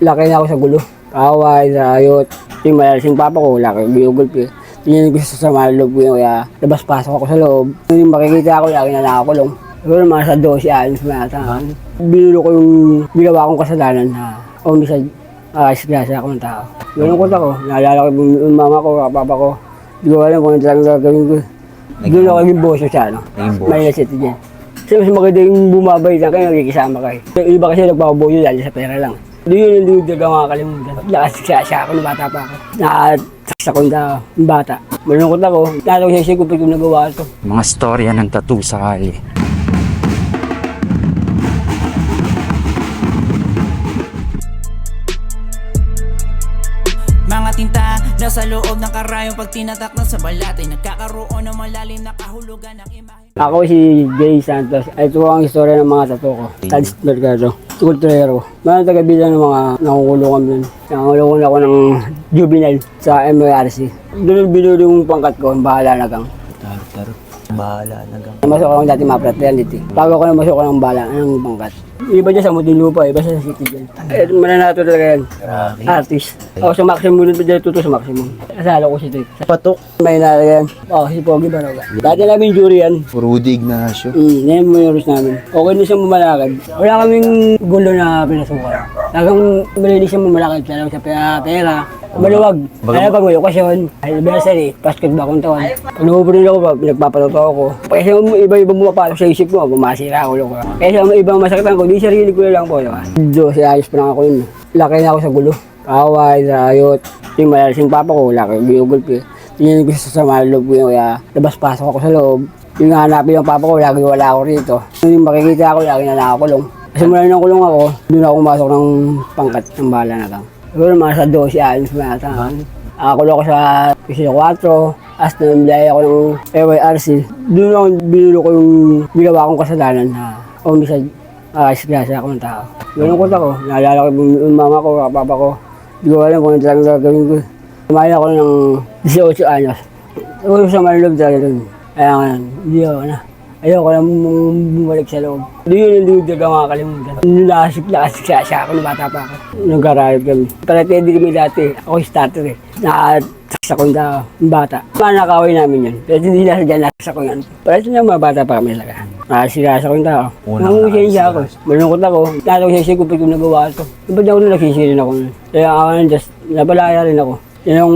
laki na ako sa gulo. Kaway, rayot. Yung malalasing papa ko, laki ginugulpi. Tingin ko sa sama ng loob ko yun, kaya labas-pasok ako sa loob. Yung makikita ako, laki na nakakulong. Siguro mga sa 12 anos na ata. Binulo ko yung ginawa kong kasalanan na umisad Aalis-grasya ako ng tao. Ganun ko ako. Naalala ko yung, yung mama ko, papa ko. Hindi ko alam kung ano talagang gagawin ko. Doon ako naging boso siya, no? Naging boss. May City dyan. Kasi mas maganda yung bumabay lang kayo, nakikisama kayo. Yung iba kasi nagpapaboyo lalo sa pera lang. Doon yun yung luda ka makakalimutan. Nakasiksa ako nung bata pa ako. Nakasaksa ko yung bata. Malungkot ako. Lalo siya siya kung nagawa ito. Mga storya ng tattoo sa kali. Nasa loob ng karayong pag tinatak na sa balat ay nagkakaroon ng malalim na kahulugan ng imahe. Ako si Jay Santos. Ito ang istorya ng mga tato ko. Tads Mercado. Kulturero. Mga taga-bilang ng mga nakukulungan dun. Nakukulungan ako ng juvenile sa MRC. Doon binulo yung pangkat ko, bahala na kang. Bahala na gang. Masok ako dati mga fraternity. Bago ako na masok ako ng bala, ng pangkat. Iba dyan sa Muntinlupa, iba sa city dyan. Eh, mananato talaga yan. Grabe. Artist. Ako sa maximum pa dyan tuto sa maximum. Kasalo ko si Tito. Patok. May nara yan. Oh, si Pogi Baroga. Dati namin jury yan. Rudy Ignacio. Mm, yan yung mayroos namin. Okay na siyang mamalakad. Wala kaming gulo na pinasukan. Talagang malinis siyang mamalakad. Talagang sa pera, pera. Maluwag. Kaya pag may okasyon, anniversary, Pasko bagong taon. Pag napupunin ako, pinagpapatuto ako. Kasi yung iba-iba bumapasok sa isip ko, bumasira ako ko. Kaya yung ibang masakitan ko, di sarili ko lang po. Diba? Diyos, ayos pa lang ako yun. Laki na ako sa gulo. Kaway, rayot. Yung malalasing papa ko, laki, ginugulpi. Tingin ko sa sama ng loob ko yun, kaya labas-pasok ako sa loob. Yung hanapin ng papa ko, lagi wala ako rito. Yung makikita ako, lagi na nakakulong. Kasi mula nang kulong ako, doon ako pumasok ng pangkat ng bala na lang. Siguro mga sa 12 anos na ata. Nakakulong ako sa Pisino 4, as na nabiyaya ako ng AYRC. Doon ako binulo ko yung ginawa kong kasalanan na umisad Aalis-grasya ako ng tao. Ganun ko ako. Naalala ko yung, mama ko, papa ko. Hindi ko alam kung ano talagang gagawin ko. Tumaya ako ng 18 anyos. Ako sa malulog talaga dun. Kaya nga, hindi ako na. Ayoko na bum- bumalik sa loob. Hindi yun yung luda ka makakalimutan. Nakasik, nakasiksasya ako nung bata pa ako. Nag-arrive kami. Paratedi kami dati. Ako starter eh. Nakasaksa ko na bata. Mga nakaway namin yun. Pero hindi nasa dyan, nasa ko yan. Parang na mga bata pa kami talaga. Nakasirasa ko yung tao. Unang Nangungusya ako. Malungkot ako. Lalo ko siya kung kung nagawa ito. Iba daw na nagsisirin ako. Kaya ako ng Diyos, napalaya rin ako. Yan ang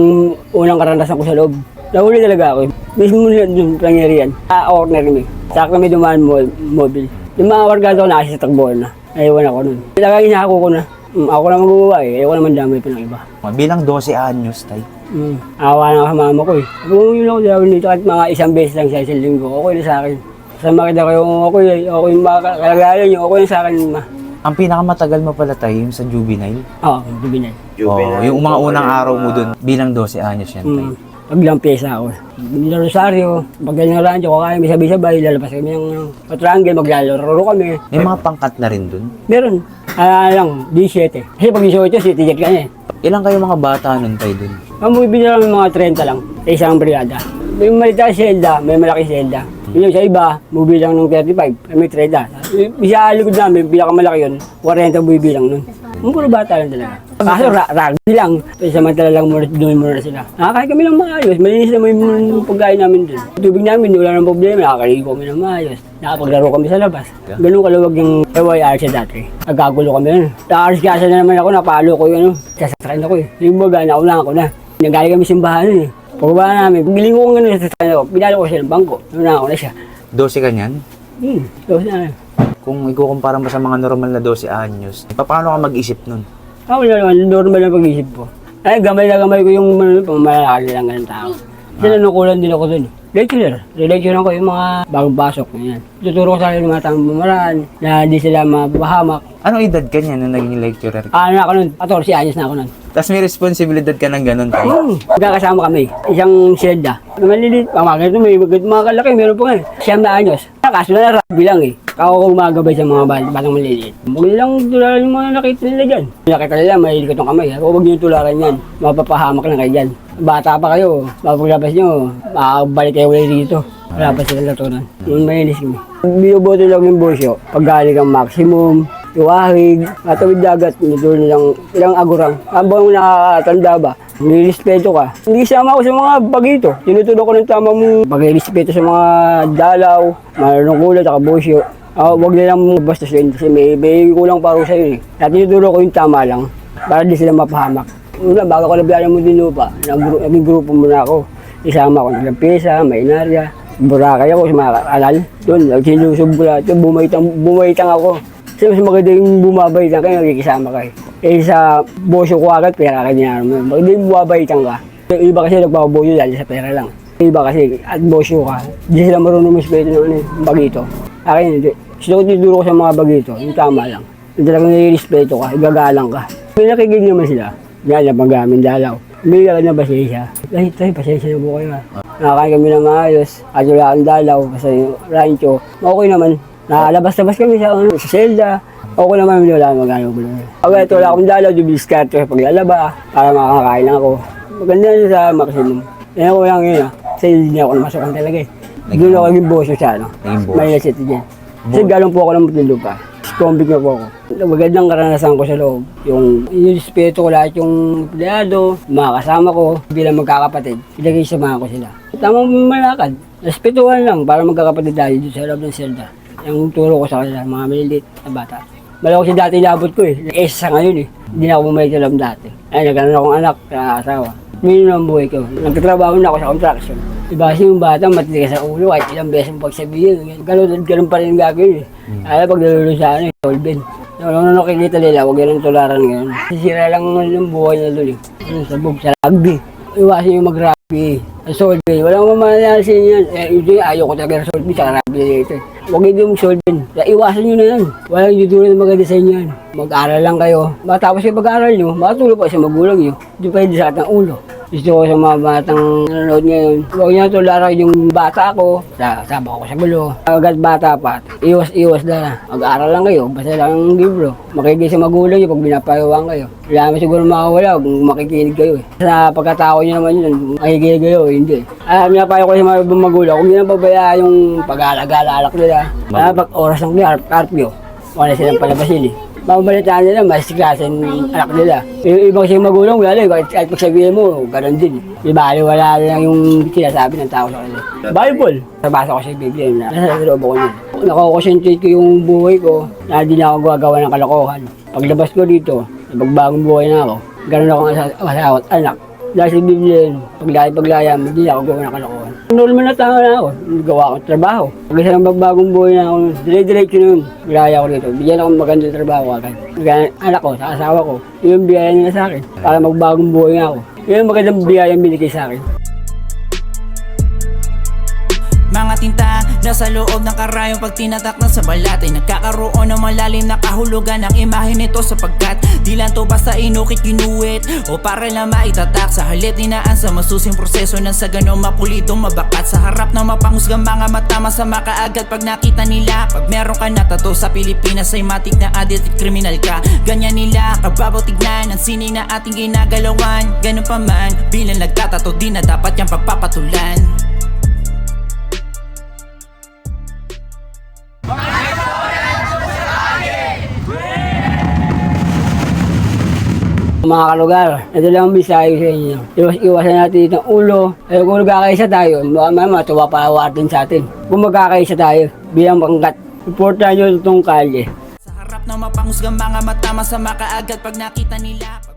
unang karanasan ko sa loob. Nahuli talaga ako. Mismo na yung. Ah, corner kami. Sa kami dumaan mo, mobile. Yung mga wargado ko nakasi sa takbuhan na. Ayawan ako nun. Talaga inako ko na. Mm, ako na magawa eh. Ayaw ko naman damay pa ng iba. Bilang 12 anyos, tay. Mm. Awa na ako sa mama ko eh. Kung yun ako dahil dito kahit mga isang beses lang sa isang linggo, okay na sa akin. Sa makita ko yung okay, okay yung mga kalagayan niyo, okay na sa akin ma. Ang pinakamatagal mo pala tayo yung sa juvenile. Oo, bibinay. Oo, yung mga unang araw mo dun, bilang 12 anyos yan, tay. Mm. Paglang pyesa ako. Bili ng rosaryo, pag ganyan ng rancho, kakain kami sabay-sabay, lalabas kami ng patrangge, maglalaro kami. May mga pangkat na rin dun. Meron, ah lang, 17. Kasi pag 18, city jet ka na eh. Ilang kayo mga bata nun tayo dun? Ang bibili lang ng mga 30 lang, sa isang brigada. May malita selda, may malaki selda. Yung sa iba, bubilang ng 35, may 30. Isa likod namin, pinakamalaki yun, 40 bubilang nun. Ang puro bata lang talaga. Kaso ra rugby lang. Pero samantala lang muna, doon muna sila. Nakakain kami ng maayos. Malinis naman yung pagkain namin doon. Tubig namin, wala nang problema. Nakakaligo kami ng maayos. Nakapaglaro kami sa labas. Ganun kaluwag yung AYR sa dati. Nagkagulo kami nun. Nakaris kasa na naman ako, napalo ko yun. Sasakyan ako eh. Yung baga, nauna ako na. Nagaling kami simbahan nun eh. Pagbaba namin, biling ko gano'n sa sasakyan ako. Pinalo ko siya ng bangko. Nauna ako na siya. 12 ka niyan? Hmm, tapos na. Kung ikukumpara mo sa mga normal na 12 anyos, paano ka mag-isip nun? Ako na naman, normal ang pag-isip ko. Ay, gamay na gamay ko yung ano, pamamalakad lang ng tao. Kasi nanukulan din ako dun. Lecturer. Lecturer ko yung mga bagong pasok. Yan. Tuturo ko sa akin yung mga tamang pamaraan na di sila mapahamak. Anong edad ka niya nung naging lecturer ka? Ah, na ako nun, 14 anyos na ako nun. Tapos may responsibilidad ka ng ganun tayo? Hmm, magkakasama kami. Isang selda. Maliliit. Mga ganito, may mga, mga kalaki, meron pa nga. eh. Siyam na anyos. Kaso na lang eh. Ako ko gumagabay sa mga bat- batang maliliit. Huwag nilang tularan yung mga nakita nila dyan. Nakita nila, may likot ng kamay. Ako huwag niyo tularan yan. Mapapahamak lang kayo dyan. Bata pa kayo. Mapaglabas nyo, makakabalik kayo ulit dito. Wala pa sila natunan. Yung mahinis kami. Biyoboto lang yung busyo. Pag galing ang maximum, iwahig, matawid dagat, nito nilang ilang agurang. Habang nakakatanda ba, nirespeto ka. Hindi sama ako sa mga bagito. Tinuturo ko ng tamang pag-respeto sa mga dalaw, manunungkulan, at busyo. Ah, huwag nilang bastos yun kasi may, may kulang paro sa yun eh. At tinuturo ko yung tama lang para di sila mapahamak. Una, bago ko nabiyanan mo din lupa, nag- naging grupo muna ako. Isama ko ng pesa, mainarya, Boracay ako sa mga alal. Doon, nagsilusog ko lahat. Bumaitang, bumaitang ako. Kasi mas maganda yung bumabaitang kayo, nakikisama kayo. Eh sa bosyo ko agad, pera ka niya naman. Maganda yung bumabaitang ka. Yung iba kasi nagpapaboyo dahil sa pera lang. Yung iba kasi, at bosyo ka, hindi sila marunong maspeto ng ano, bagito. Akin hindi. Gusto ko tinuturo ko sa mga bagito, yung tama lang. Yung talagang nire-respeto ka, igagalang ka. May nakikig naman sila. Yan, na pag-amin dalaw. May ka na pasensya. Kahit tayo, pasensya na po kayo ha. Nakakain kami ng maayos. At wala akong dalaw kasi rancho. Okay naman. Nakalabas-labas kami sa, ano, sa selda. Okay naman, wala akong magano gulo. Ako ito, wala akong dalaw, dubiskart ko sa paglalaba para makakain lang ako. Maganda yun sa maximum. Yan ako lang yun ah. Kasi hindi ako namasukan talaga eh. Doon ako naging boso sa ano. Naging boss. May City dyan. Kasi galing po ako ng Muntinlupa. Convict na po ako. Magandang karanasan ko sa loob. Yung inispeto ko lahat yung empleyado, mga kasama ko, bilang magkakapatid. Ilagay samahan ko sila. Tamang malakad. Respetuhan lang para magkakapatid tayo dito sa loob ng selda. Yung turo ko sa kanila, mga maliliit na bata. Malaw kasi dati inabot ko eh. Eh sa ngayon eh. Hindi na ako bumalik sa loob dati. Ay, nagkaroon akong anak, kaya asawa. Minun ang buhay ko. Nagtatrabaho na ako sa construction. Iba kasi yung bata, matitigas sa ulo, kahit ilang beses mo pagsabihin. Ganun, ganun pa rin gagawin eh. Kaya pag nalulo sa ano, eh, solvent. Nung nung nakikita nila, huwag ganun tularan ngayon. Sisira lang yung buhay na doon eh. Ano, sabog sa rugby. Iwasan yung mag-rugby. Sa solvent, walang mamanasin yan. Eh, yun ayaw ko talaga sa solvent, sa rugby dito. Huwag yung solvent. Kaya iwasan nyo na yan. Walang duduro na maganda sa inyo yan. Mag-aral lang kayo. Matapos yung pag-aaral nyo, matulog pa sa magulang nyo. Hindi pwede sa atang ulo. Gusto ko sa mga batang nanonood ngayon, huwag niyo tularan yung bata ko, sa sama ko sa gulo. Agad bata pa, iwas-iwas na. Mag-aral lang kayo, basta lang ang libro. Makikinig sa magulang niyo pag binapayawang kayo. Wala naman siguro makawala kung makikinig kayo eh. Sa pagkatao niyo naman yun, makikinig kayo, hindi. Ah, binapayo ko sa mga magulang, kung hindi na yung pag-alak nila. Ah, pag oras ng karpyo, wala silang palabasin eh. Mamalitaan nila, mas klase ng anak nila. Yung ibang siyang magulang, wala lang, kahit, kahit pagsabihin mo, ganun din. Di ba, wala lang yung sinasabi ng tao sa kanila. Bible! Nabasa ko sa Biblia, na nasa loob ako niya. Nakakonsentrate ko yung buhay ko, na di na ako gagawa ng kalokohan. Paglabas ko dito, nagbagong buhay na ako. Ganun ako ang asa- asawa at anak. Dahil sa Biblia yun, paglaya paglaya, hindi na ako gawa ng kalokohan. Normal na tao na ako, gawa ko trabaho. Pag isa ng bagbagong buhay na ako, dire-diretso na yun, bilaya ko dito. Bigyan ako ng magandang trabaho agad. Kaya anak ko, sa asawa ko, yun yung biyaya nila sa akin, para magbagong buhay nga ako. Yun magandang biyaya yung binigay sa akin. Mga tinta nasa loob ng karayong pag tinatak na sa balat ay nagkakaroon ng malalim na kahulugan ang imahe nito sapagkat di lang to basta inukit ginuwit o para lang maitatak. Sa halit ninaan sa masusing proseso ng sa ganong mapulitong mabakat. Sa harap ng mapanghusgang mga mata masama kaagad pag nakita nila. Pag meron ka na tato sa Pilipinas ay matik na addict at kriminal ka. Ganyan nila kababaw tignan ang sining na ating ginagalawan. Ganun pa man bilang nagtatato di na dapat yung pagpapatulan Mga kalugar, ito lang ang ko sa inyo. Iwas, iwasan natin itong ulo. Eh, kung magkakaisa tayo, baka may matuwa pa atin sa atin. Kung magkakaisa tayo, bilang pangkat, suportahan nyo itong kalye. Sa harap ng mapanghusgang mga mata Masama kaagad pag nakita nila